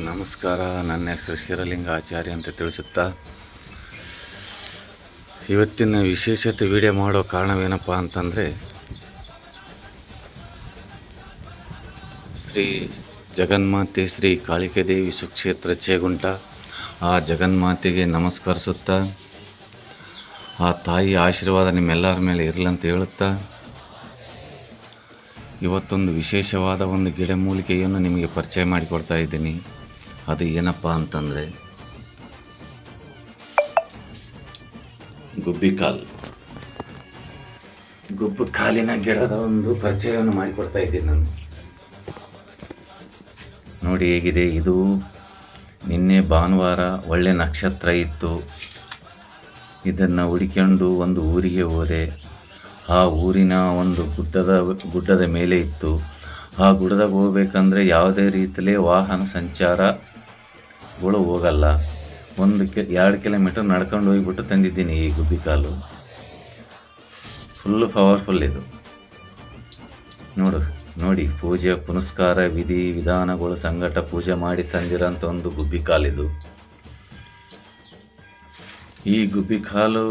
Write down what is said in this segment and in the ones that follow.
ನಮಸ್ಕಾರ. ನನ್ನ ಹೆಸರು ಶಿರಲಿಂಗ ಆಚಾರ್ಯ ಅಂತ ತಿಳಿಸುತ್ತಾ, ಇವತ್ತಿನ ವಿಶೇಷತೆ ವಿಡಿಯೋ ಮಾಡೋ ಕಾರಣವೇನಪ್ಪ ಅಂತಂದರೆ, ಶ್ರೀ ಜಗನ್ಮಾತೆ ಶ್ರೀ ಕಾಳಿಕೆ ದೇವಿ ಸುಕ್ಷೇತ್ರ ಚೇಗುಂಟ ಆ ಜಗನ್ಮಾತೆಗೆ ನಮಸ್ಕರಿಸುತ್ತಾ, ಆ ತಾಯಿ ಆಶೀರ್ವಾದ ನಿಮ್ಮೆಲ್ಲರ ಮೇಲೆ ಇರಲಂತ ಹೇಳುತ್ತಾ, ಇವತ್ತೊಂದು ವಿಶೇಷವಾದ ಒಂದು ಗಿಡಮೂಲಿಕೆಯನ್ನು ನಿಮಗೆ ಪರಿಚಯ ಮಾಡಿಕೊಡ್ತಾ ಇದ್ದೀನಿ. ಅದು ಏನಪ್ಪ ಅಂತಂದರೆ ಗುಬ್ಬಿಕಾಲ್ ಗುಬ್ಬು ಕಾಲಿನ ಗಿಡದ ಒಂದು ಪರಿಚಯವನ್ನು ಮಾಡಿಕೊಡ್ತಾ ಇದ್ದೀನಿ ನಾನು. ನೋಡಿ ಹೇಗಿದೆ ಇದು ನಿನ್ನೆ ಭಾನುವಾರ ಒಳ್ಳೆ ನಕ್ಷತ್ರ ಇತ್ತು. ಇದನ್ನು ಹುಡುಕೊಂಡು ಒಂದು ಊರಿಗೆ ಹೋದೆ. ಆ ಊರಿನ ಒಂದು ಗುಡ್ಡದ ಗುಡ್ಡದ ಮೇಲೆ ಇತ್ತು. ಆ ಗುಡ್ಡದಾಗ ಹೋಗಬೇಕಂದ್ರೆ ಯಾವುದೇ ರೀತಿಯಲ್ಲಿ ವಾಹನ ಸಂಚಾರಗಳು ಹೋಗಲ್ಲ. ಒಂದು ಕೆ, ಎರಡು ಕಿಲೋಮೀಟರ್ ನಡ್ಕೊಂಡು ಹೋಗಿಬಿಟ್ಟು ತಂದಿದ್ದೀನಿ ಈ ಗುಬ್ಬಿ ಕಾಲು. ಫುಲ್ಲು ಪವರ್ಫುಲ್ ಇದು. ನೋಡು, ನೋಡಿ ಪೂಜೆ ಪುನಸ್ಕಾರ, ವಿಧಿ, ವಿಧಾನಗಳು ಸಂಘಟ ಪೂಜೆ ಮಾಡಿ ತಂದಿರೋಂಥ ಒಂದು ಗುಬ್ಬಿ ಕಾಲಿದು. ಈ ಗುಬ್ಬಿ ಕಾಲು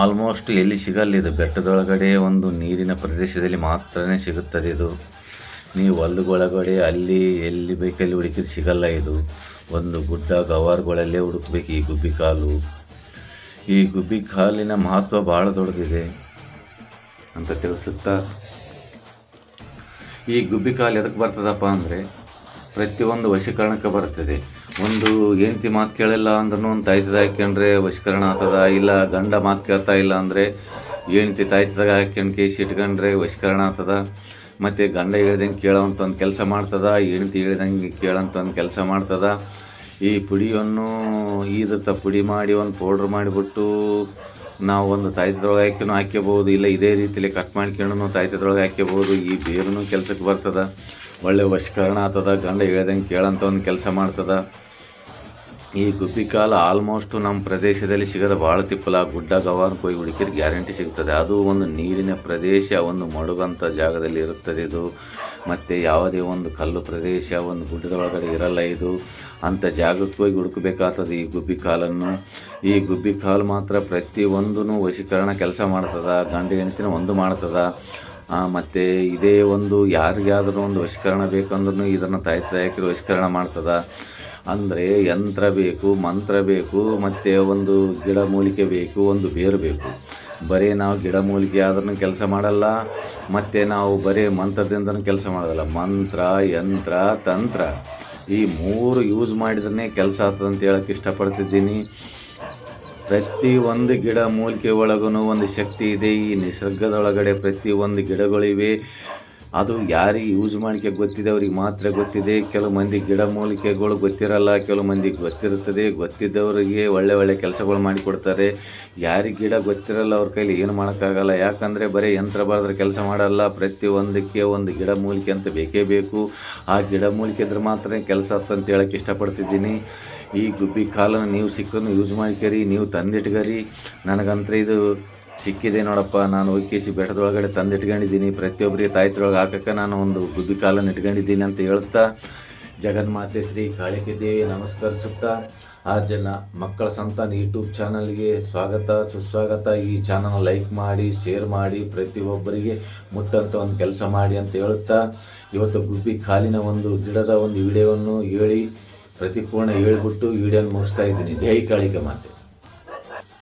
ಆಲ್ಮೋಸ್ಟ್ ಎಲ್ಲಿ ಸಿಗಲ್ಲ ಇದು. ಬೆಟ್ಟದೊಳಗಡೆ ಒಂದು ನೀರಿನ ಪ್ರದೇಶದಲ್ಲಿ ಮಾತ್ರನೇ ಸಿಗುತ್ತದೆ ಇದು. ನೀವು ಹೊಲದೊಳಗಡೆ ಅಲ್ಲಿ ಎಲ್ಲಿ ಬೇಕಲ್ಲಿ ಹುಡುಕಿದ್ರೆ ಸಿಗಲ್ಲ ಇದು. ಒಂದು ಗುಡ್ಡ ಗವಾರ್ಗಳಲ್ಲೇ ಹುಡುಕ್ಬೇಕು ಈ ಗುಬ್ಬಿ ಕಾಲು. ಈ ಗುಬ್ಬಿ ಕಾಲಿನ ಮಹತ್ವ ಭಾಳ ದೊಡ್ಡದಿದೆ ಅಂತ ತಿಳಿಸುತ್ತಾ. ಈ ಗುಬ್ಬಿ ಕಾಲು ಎದಕ್ಕೆ ಬರ್ತದಪ್ಪ ಅಂದರೆ ಪ್ರತಿಯೊಂದು ವಶೀಕರಣಕ್ಕೆ ಬರ್ತದೆ. ಒಂದು ಹೆಂಡತಿ ಮಾತು ಕೇಳಿಲ್ಲ ಅಂದ್ರೂ ಒಂದು ತಾಯ್ತದ ಹಾಕ್ಯಂಡ್ರೆ ವಶೀಕರಣ ಆಗ್ತದ? ಇಲ್ಲ, ಗಂಡ ಮಾತು ಕೇಳ್ತಾ ಇಲ್ಲ ಅಂದರೆ ಹೆಂಡ್ತಿ ತಾಯ್ತದಾಗ ಹಾಕ್ಯಂಡು ಕೇಸ್ ಇಟ್ಕೊಂಡ್ರೆ ವಶೀಕರಣ ಆಗ್ತದ? ಮತ್ತು ಗಂಡ ಹೇಳ್ದಂಗೆ ಕೇಳೋವಂಥ ಒಂದು ಕೆಲಸ ಮಾಡ್ತದ, ಹೆಂಡ್ತಿ ಹೇಳ್ದಂಗೆ ಕೇಳೋಂಥ ಒಂದು ಕೆಲಸ ಮಾಡ್ತದ. ಈ ಪುಡಿಯನ್ನು ಈದತ್ತ ಪುಡಿ ಮಾಡಿ ಒಂದು ಪೌಡ್ರ್ ಮಾಡಿಬಿಟ್ಟು ನಾವು ಒಂದು ತಾಯ್ತದೊಳಗೆ ಹಾಕಿನೂ ಹಾಕ್ಕೋಬೋದು ಇಲ್ಲ ಇದೇ ರೀತಿಯಲ್ಲಿ ಕಟ್ ಮಾಡ್ಕೊಂಡು ತಾಯ್ತದೊಳಗೆ ಹಾಕ್ಕೋಬೋದು ಈ ಬೇರೂ ಕೆಲಸಕ್ಕೆ ಬರ್ತದ. ಒಳ್ಳೆ ವಶೀಕರಣ ಆಗ್ತದ, ಗಂಡ ಹೇಳ್ದಂಗೆ ಕೇಳೋಂಥ ಒಂದು ಕೆಲಸ ಮಾಡ್ತದ. ಈ ಗುಬ್ಬಿ ಕಾಲ ಆಲ್ಮೋಸ್ಟು ನಮ್ಮ ಪ್ರದೇಶದಲ್ಲಿ ಸಿಗದ ಭಾಳ ತಿಪ್ಪಲ, ಗುಡ್ಡ ಗವಾನ್ ಕೊಯ್ ಹುಡುಕಿದ್ರೆ ಗ್ಯಾರಂಟಿ ಸಿಗ್ತದೆ. ಅದು ಒಂದು ನೀರಿನ ಪ್ರದೇಶ, ಒಂದು ಮಡುಗಂಥ ಜಾಗದಲ್ಲಿ ಇರುತ್ತದೆ ಇದು. ಮತ್ತು ಯಾವುದೇ ಒಂದು ಕಲ್ಲು ಪ್ರದೇಶ, ಒಂದು ಗುಡ್ಡದ ಒಳಗಡೆ ಇರಲ್ಲ ಇದು. ಅಂಥ ಜಾಗಕ್ಕೆ ಹೋಗಿ ಹುಡುಕಬೇಕಾಗ್ತದೆ ಈ ಗುಬ್ಬಿ ಕಾಲನ್ನು. ಈ ಗುಬ್ಬಿ ಕಾಲು ಮಾತ್ರ ಪ್ರತಿಯೊಂದೂ ವಶೀಕರಣ ಕೆಲಸ ಮಾಡ್ತದೆ, ಗಂಡ ಹೆಣ್ತಿನ ಒಂದು ಮಾಡ್ತದೆ. ಮತ್ತು ಇದೇ ಒಂದು ಯಾರಿಗಾದ್ರೂ ಒಂದು ವಶೀಕರಣ ಬೇಕಂದ್ರೂ ಇದನ್ನು ತಾಯಿ ತಾಯಕರು ವಶೀಕರಣ ಮಾಡ್ತದ. ಅಂದರೆ ಯಂತ್ರ ಬೇಕು, ಮಂತ್ರ ಬೇಕು, ಮತ್ತು ಒಂದು ಗಿಡ ಮೂಲಿಕೆ ಬೇಕು, ಒಂದು ಬೇರು ಬೇಕು. ಬರೀ ನಾವು ಗಿಡಮೂಲಿಕೆ ಆದ್ರೂ ಕೆಲಸ ಮಾಡಲ್ಲ, ಮತ್ತು ನಾವು ಬರೀ ಮಂತ್ರದಿಂದನೂ ಕೆಲಸ ಮಾಡೋದಲ್ಲ ಮಂತ್ರ, ಯಂತ್ರ, ತಂತ್ರ. ಈ ಮೂರು ಯೂಸ್ ಮಾಡಿದ್ರೆ ಕೆಲಸ ಆಗ್ತದೆ ಅಂತ ಹೇಳಕ್ಕೆ ಇಷ್ಟಪಡ್ತಿದ್ದೀನಿ. ಪ್ರತಿ ಒಂದು ಗಿಡ ಮೂಲಿಕೆ ಒಳಗೂ ಒಂದು ಶಕ್ತಿ ಇದೆ. ಈ ನಿಸರ್ಗದೊಳಗಡೆ ಪ್ರತಿ ಒಂದು ಗಿಡಗಳಿವೆ. ಅದು ಯಾರಿಗೆ ಯೂಸ್ ಮಾಡಿಕೆ ಗೊತ್ತಿದೆ ಅವ್ರಿಗೆ ಮಾತ್ರ ಗೊತ್ತಿದೆ. ಕೆಲವು ಮಂದಿ ಗಿಡ ಮೂಲಿಕೆಗಳು ಗೊತ್ತಿರಲ್ಲ, ಕೆಲವು ಮಂದಿಗೆ ಗೊತ್ತಿರುತ್ತದೆ. ಗೊತ್ತಿದ್ದವರಿಗೆ ಒಳ್ಳೆ ಒಳ್ಳೆ ಕೆಲಸಗಳು ಮಾಡಿಕೊಡ್ತಾರೆ. ಯಾರಿಗೆ ಗಿಡ ಗೊತ್ತಿರಲ್ಲ ಅವ್ರ ಕೈಲಿ ಏನು ಮಾಡೋಕ್ಕಾಗಲ್ಲ. ಯಾಕಂದರೆ ಬರೀ ಯಂತ್ರ ಬರೆದ್ರೆ ಕೆಲಸ ಮಾಡಲ್ಲ. ಪ್ರತಿಯೊಂದಕ್ಕೆ ಒಂದು ಗಿಡ ಮೂಲಿಕೆ ಅಂತ ಬೇಕೇ ಬೇಕು. ಆ ಗಿಡ ಮೂಲಿಕೆ ಇದ್ರೆ ಮಾತ್ರ ಕೆಲಸ ಅಂತ ಹೇಳಕ್ಕೆ ಇಷ್ಟಪಡ್ತಿದ್ದೀನಿ. ಈ ಗುಬ್ಬಿ ಕಾಲನ್ನು ನೀವು ಸಿಕ್ಕನ್ನು ಯೂಸ್ ಮಾಡ್ಕರಿ, ನೀವು ತಂದಿಟ್ಕರಿ. ನನಗಂತ ಇದು ಸಿಕ್ಕಿದೆ ನೋಡಪ್ಪ, ನಾನು ಒಕ್ಕೇಸಿ ಬೆಟ್ಟದೊಳಗಡೆ ತಂದಿಟ್ಕೊಂಡಿದ್ದೀನಿ. ಪ್ರತಿಯೊಬ್ಬರಿಗೆ ತಾಯ್ತರೊಳಗೆ ಹಾಕಕ್ಕೆ ನಾನು ಒಂದು ಗುಬ್ಬಿ ಕಾಲನ್ನು ಇಟ್ಕೊಂಡಿದ್ದೀನಿ ಅಂತ ಹೇಳ್ತಾ ಜಗನ್ಮಾತೆ ಶ್ರೀ ಕಾಳಿಕೆ ದೇವಿ ನಮಸ್ಕರಿಸುತ್ತಾ ಆ ಜನ ಮಕ್ಕಳ ಸಂತಾನ ಯೂಟ್ಯೂಬ್ ಚಾನಲ್ಗೆ ಸ್ವಾಗತ, ಸುಸ್ವಾಗತ. ಈ ಚಾನಲ್ ಲೈಕ್ ಮಾಡಿ, ಶೇರ್ ಮಾಡಿ, ಪ್ರತಿಯೊಬ್ಬರಿಗೆ ಮುಟ್ಟಂತ ಒಂದು ಕೆಲಸ ಮಾಡಿ ಅಂತ ಹೇಳುತ್ತಾ, ಇವತ್ತು ಗುಬ್ಬಿ ಕಾಲಿನ ಒಂದು ಗಿಡದ ಒಂದು ವಿಡಿಯೋವನ್ನು ಹೇಳಿ, ಪ್ರತಿಪೂರ್ಣ ಹೇಳ್ಬಿಟ್ಟು ವಿಡಿಯೋನ ಮುಗಿಸ್ತಾ ಇದ್ದೀನಿ. ಜೈ ಕಾಳಿಕೆ ಮಾತೆ.